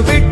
விட்டு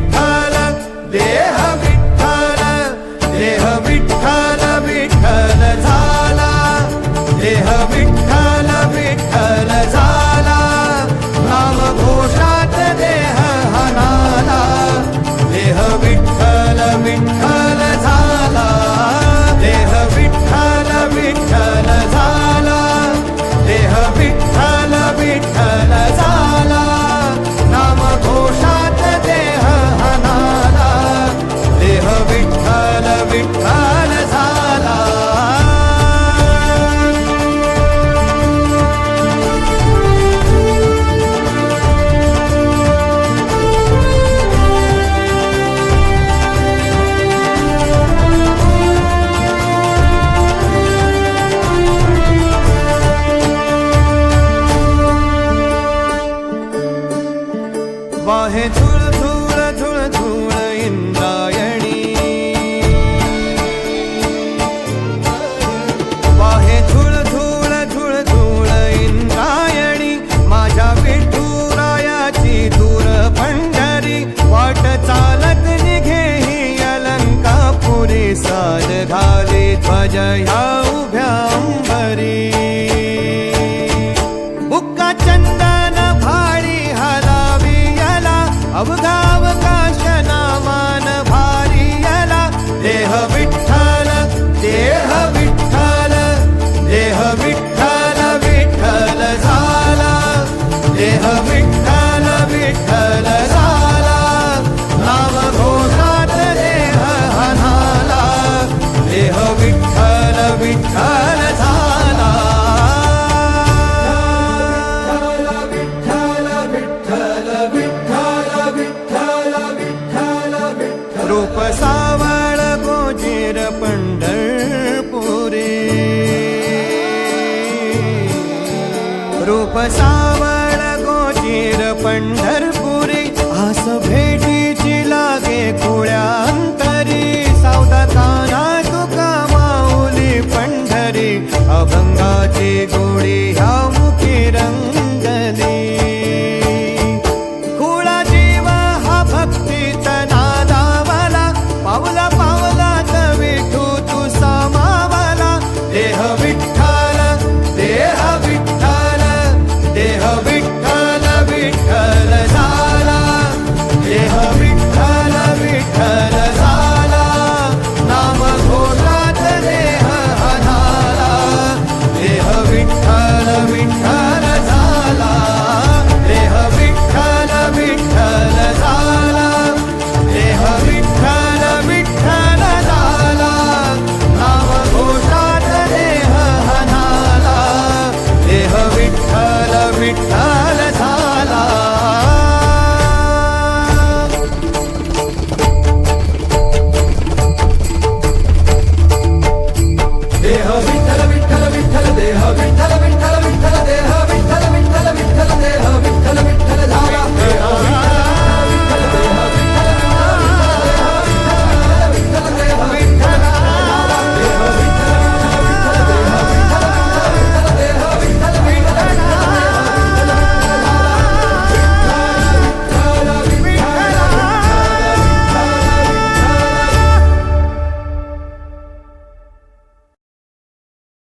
आहे झुळ झुळ झुळ झुळ इंद्रायणी. आहे झुळ झुळ झुळ झुळ इंद्रायणी. माझ्या विठुरायाची दूर पंढरी. वाट चालत निघे ही अलंकापुरी. साज घाले ध्वज ह्या उभ्या अंबरी. सावळ गोचीर पंढरपुरी आस भेटीची लागे कुळ्यांतरी सावधाताना तुका माऊली पंढरी अभंगाची गोळी ह्या